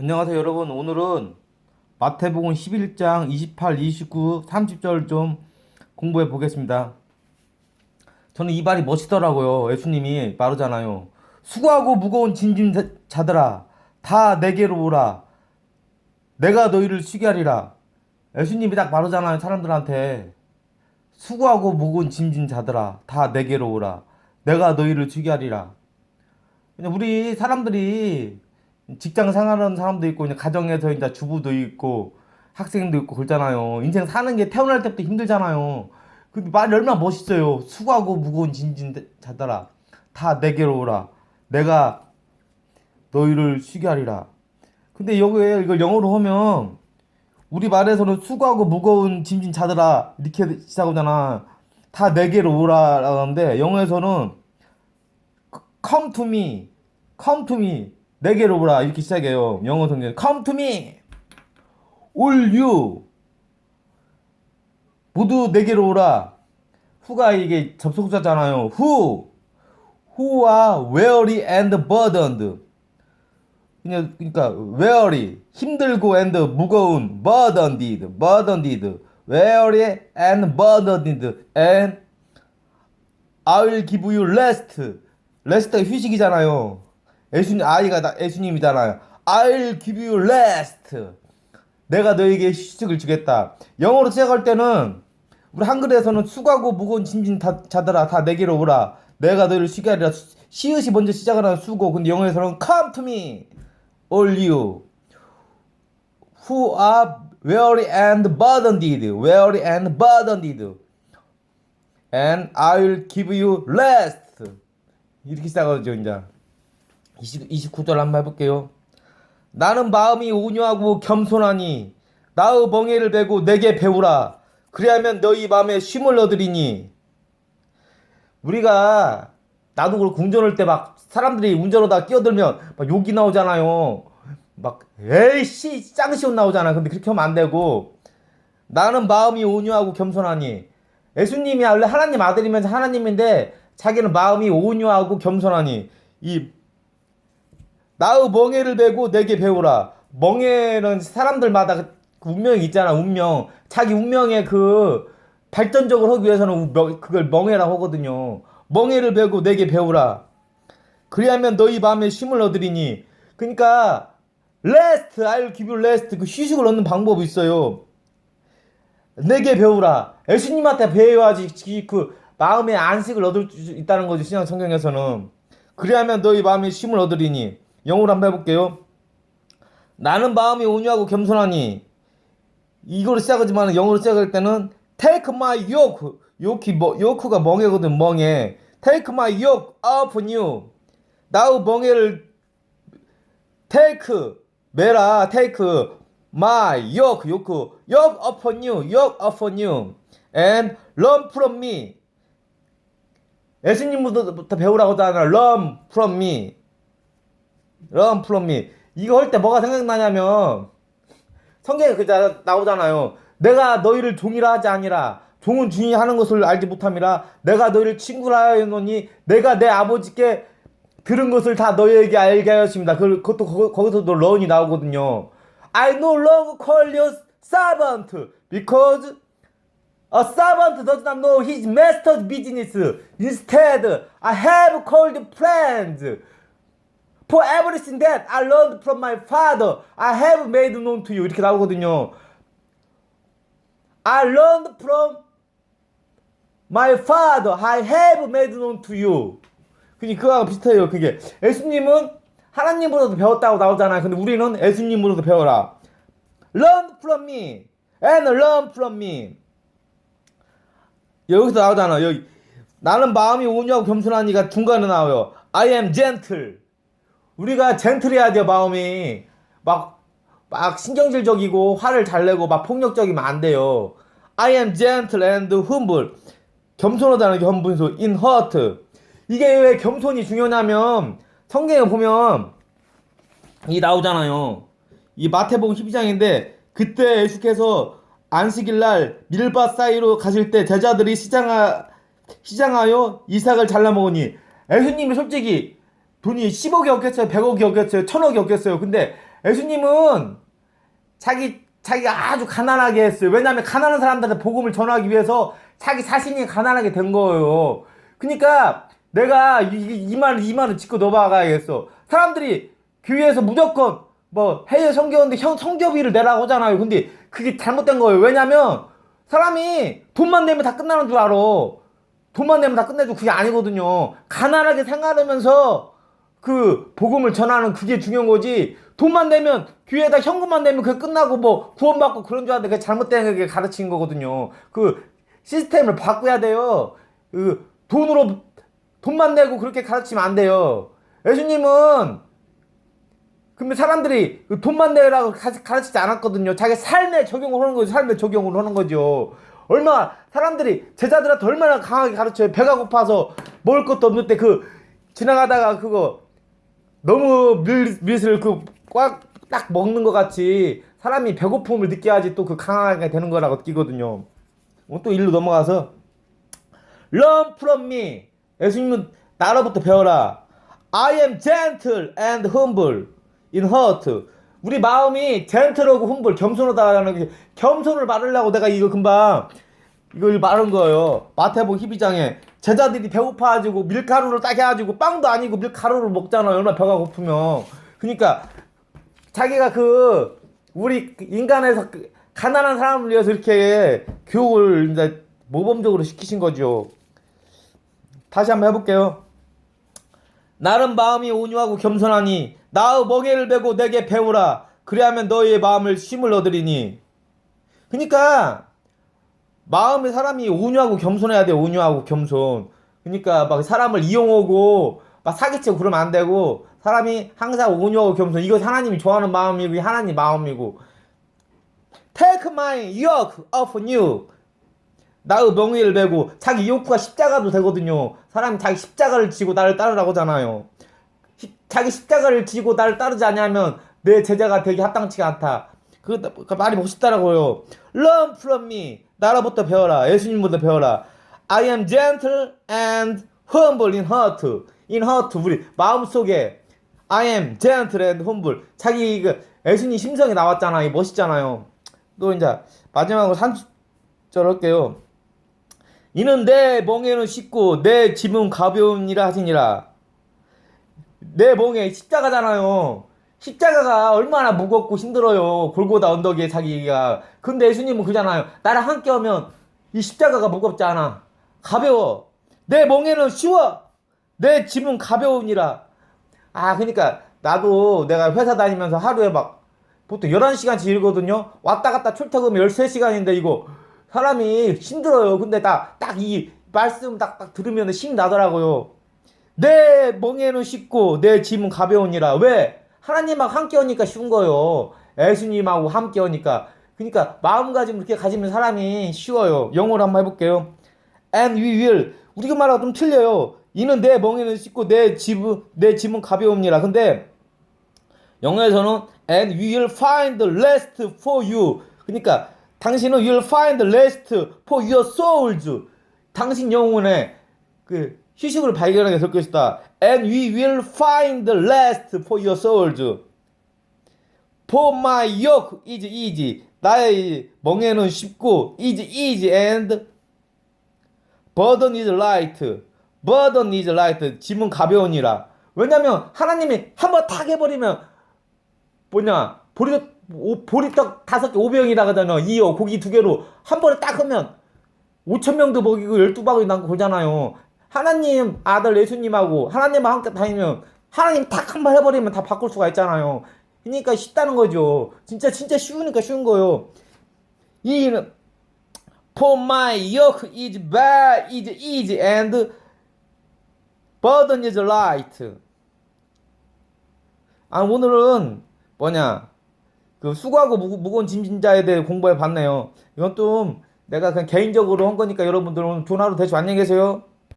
안녕하세요 여러분. 오늘은 마태복음 11장 28, 29, 30절 좀 공부해 보겠습니다. 저는 이 말이 멋있더라고요. 예수님이 말하잖아요. 수고하고 무거운 짐진 자- 자들아 다 내게로 오라. 내가 너희를 쉬게 하리라. 예수님이 딱 말하잖아요 사람들한테. 수고하고 무거운 짐진 자들아 다 내게로 오라. 내가 너희를 쉬게 하리라. 우리 사람들이 직장 생활하는 사람도 있고 이제 가정에서 이제 주부도 있고 학생도 있고 그러잖아요. 인생 사는 게 태어날 때부터 힘들잖아요. 그 말이 얼마나 멋있어요. 수고하고 무거운 짐진 자들아 다 내게로 오라. 내가 너희를 쉬게 하리라. 근데 여기에 이걸 영어로 하면 우리 말에서는 수고하고 무거운 짐진 자들아 이렇게 시작하잖아. 다 내게로 오라라고 하는데 영어에서는 come to me, come to me, 내게로 오라 이렇게 시작해요. 영어 성경 come to me, all you 모두 내게로 오라. who가 이게 접속사잖아요. who, who are weary and burdened. 그냥 그러니까 weary 힘들고 and 무거운 burdened, burdened, weary and burdened and I will give you rest. rest가 휴식이잖아요. 예수님 아이가 나, 예수님이잖아요. I will give you rest. 내가 너에게 휴식을 주겠다. 영어로 시작할 때는 우리 한글에서는 수고하고 무거운 짐진 다, 자들아 다 내게로 오라. 내가 너희를 쉬게 하리라. 수- 시읒이 먼저 시작을 하는 수고. 근데 영어에서는 come to me, all you who are weary and burdened, weary and burdened. and I will give you rest. 이렇게 시작하죠, 이제. 20, 29절 한번 해볼게요. 나는 마음이 온유하고 겸손하니 나의 멍에를 베고 내게 배우라. 그리하면 너희 마음에 쉼을 얻으리니. 우리가 나도 그렇고 운전할 때 막 사람들이 운전하다가 끼어들면 막 욕이 나오잖아요. 막 에이씨 짱시온 나오잖아. 근데 그렇게 하면 안 되고 나는 마음이 온유하고 겸손하니 예수님이 원래 하나님 아들이면서 하나님인데 자기는 마음이 온유하고 겸손하니 이 나의 멍에를 베고 내게 배우라. 멍에는 사람들마다 그 운명이 있잖아. 운명. 자기 운명의 그 발전적으로 하기 위해서는 그걸 멍에라고 하거든요. 멍에를 베고 내게 배우라. 그리하면 너희 마음에 쉼을 얻으리니. 그러니까 레스트, I'll give rest. 그 휴식을 얻는 방법이 있어요. 내게 배우라. 예수님한테 배워야지 그 마음의 안식을 얻을 수 있다는 거지 신약 성경에서는. 그리하면 너희 마음에 쉼을 얻으리니. 영어로 한번 해볼게요. 나는 마음이 온유하고 겸손하니. 이거로 시작하지만 영어로 시작할 때는 take my yoke. 요키 뭐 요크가 멍해거든 멍해. take my yoke upon you. 나의 멍해를 take 메라 take my yoke yoke yoke upon you yoke upon you and learn from me 예수님부터 배우라고 하잖아 learn from me from me 이거 할 때 뭐가 생각나냐면 성경에 그 자- 나오잖아요 내가 너희를 종이라 하지 아니라 종은 주인이 하는 것을 알지 못함이라 내가 너희를 친구라 하였노니 내가 내 아버지께 들은 것을 다 너희에게 알게 하였습니다. 그, 그것도 거, 거기서도 런이 나오거든요. I no longer call you servant because a servant does not know his master's business. Instead, I have called friends. For everything that I learned from my father, I have made known to you. 이렇게 나오거든요. I learned from my father, I have made known to you. 그니 그거하고 비슷해요. 그게 예수님은 하나님으로도 배웠다고 나오잖아요. 근데 우리는 예수님으로도 배워라. Learn from me and learn from me. 여기서 나오잖아. 여기 나는 마음이 온유하고 겸손하니까 중간에 나와요. I am gentle. 우리가 젠틀해야 돼요. 마음이 막 막 신경질적이고 화를 잘 내고 막 폭력적이면 안 돼요. I am gentle and humble. 겸손하다는 게 헌분소 in heart. 이게 왜 겸손이 중요하냐면 성경에 보면 이 나오잖아요. 이 마태복음 12장인데 그때 예수께서 안식일 날 밀밭 사이로 가실 때 제자들이 시장하, 시장하여 이삭을 잘라 먹으니 예수님이 솔직히 돈이 10억이 없겠어요? 100억이 없겠어요? 1000억이 없겠어요? 근데 예수님은 자기 자기가 아주 가난하게 했어요. 왜냐하면 가난한 사람들한테 복음을 전하기 위해서 자기 자신이 가난하게 된 거예요. 그러니까 내가 이, 이 말을 이 말을 짚고 넘어가야겠어. 사람들이 교회에서 무조건 뭐 해외 성교원데 형 성교비를 내라고 하잖아요. 근데 그게 잘못된 거예요. 왜냐면 사람이 돈만 내면 다 끝나는 줄 알아. 돈만 내면 다 끝내줘. 그게 아니거든요. 가난하게 생활하면서 그 복음을 전하는 그게 중요한 거지. 돈만 내면 교회에다 현금만 내면 그게 끝나고 뭐 구원받고 그런 줄 알았는데 그게 잘못된 게 가르친 거거든요. 그 시스템을 바꿔야 돼요. 그 돈으로 돈만 내고 그렇게 가르치면 안 돼요. 예수님은 그러면 사람들이 그 돈만 내라고 가- 가르치지 않았거든요. 자기 삶에 적용을 하는 거죠. 삶에 적용을 하는 거죠. 얼마나 사람들이 제자들한테 얼마나 강하게 가르쳐요. 배가 고파서 먹을 것도 없는데 그 지나가다가 그거 너무 밀, 밀을 그꽉 딱 먹는 것 같이 사람이 배고픔을 느껴야지 또 그 강하게 되는 거라고 느끼거든요. 어, 또 일로 넘어가서 Learn from me. 예수님은 나로부터 배워라. I am gentle and humble in heart. 우리 마음이 젠틀하고 humble, 겸손하다라는 게 겸손을 말하려고 내가 이거 금방 이걸 말한 거예요. 마태복 12장에 제자들이 배고파가지고 밀가루를 딱 해가지고 빵도 아니고 밀가루를 먹잖아요. 얼마나 배가 고프면. 그러니까 자기가 그 우리 인간에서 그 가난한 사람을 위해서 이렇게 교육을 이제 모범적으로 시키신 거죠. 다시 한번 해볼게요. 나는 마음이 온유하고 겸손하니 나의 멍에를 베고 내게 배우라. 그리하면 너희의 마음을 쉼을 얻으리니. 그러니까 마음의 사람이 온유하고 겸손해야 돼. 온유하고 겸손. 그러니까 막 사람을 이용하고 막 사기치고 그러면 안 되고 사람이 항상 온유하고 겸손. 이거 하나님이 좋아하는 마음이고 하나님 마음이고. Take my yoke off you. 나의 명예를 베고 자기 욕구가 십자가도 되거든요. 사람이 자기 십자가를 지고 나를 따르라고 하잖아요. 시- 자기 십자가를 지고 나를 따르지 않냐면 내 제자가 되기 합당치가 않다. 그, 그 말이 멋있다라고요. Learn from me. 나로부터 배워라. 예수님부터 배워라. I am gentle and humble in heart. In heart 우리 마음 속에 I am gentle and humble. 자기 그 예수님 심성이 나왔잖아. 이 멋있잖아요. 또 이제 마지막으로 30절 할게요. 이는 내 멍에는 쉽고 내 짐은 가벼우니라 하시니라. 내 멍에 십자가잖아요. 십자가가 얼마나 무겁고 힘들어요. 골고다 언덕에 자기가. 근데 예수님은 그잖아요. 나랑 함께 하면 이 십자가가 무겁지 않아. 가벼워. 내 멍에는 쉬워. 내 짐은 가벼우니라. 아, 그러니까 나도 내가 회사 다니면서 하루에 막 보통 11시간씩 일거든요. 왔다 갔다 출퇴근하면 13시간인데 이거 사람이 힘들어요. 근데 딱 딱 이 말씀 딱, 딱 들으면 힘 나더라고요. 내 멍에는 쉽고 내 짐은 가벼우니라. 왜? 하나님하고 함께 하니까 쉬운 거예요. 예수님하고 함께 하니까. 그러니까 마음가짐 이렇게 가지면 사람이 쉬워요. 영어로 한번 해볼게요. And we will. 우리가 말하고 좀 틀려요. 이는 내 멍에는 쉽고 내 짐은 내 짐은 가벼웁니다. 근데 영어에서는 and we will find rest for you. 그러니까 당신은 will find rest for your souls. 당신 영혼에 그 휴식을 발견하게 될 것이다. And we will find rest for your souls. For my yoke is easy. 나의 멍에는 쉽고 is easy and burden is light. burden is light. 짐은 가벼우니라. 왜냐면 하나님이 한번 탁 해버리면 뭐냐 보리 오- 보리떡 다섯 개 오병이라 하잖아. 이어 고기 두 개로 한 번에 딱 하면 5천 명도 먹이고 열두 바구니 남고 그러잖아요. 하나님 아들 예수님하고 하나님과 함께 다니면 하나님 탁 한 번 해버리면 다 바꿀 수가 있잖아요. 그러니까 쉽다는 거죠. 진짜 진짜 쉬우니까 쉬운 거요. 이 For my yoke is bad, is easy, and burden is light. 아 오늘은 뭐냐 그 수고하고 무거, 무거운 짐진자에 대해 공부해 봤네요. 이건 좀 내가 그냥 개인적으로 한 거니까 여러분들은 좋은 하루 되시고 안녕히 계세요.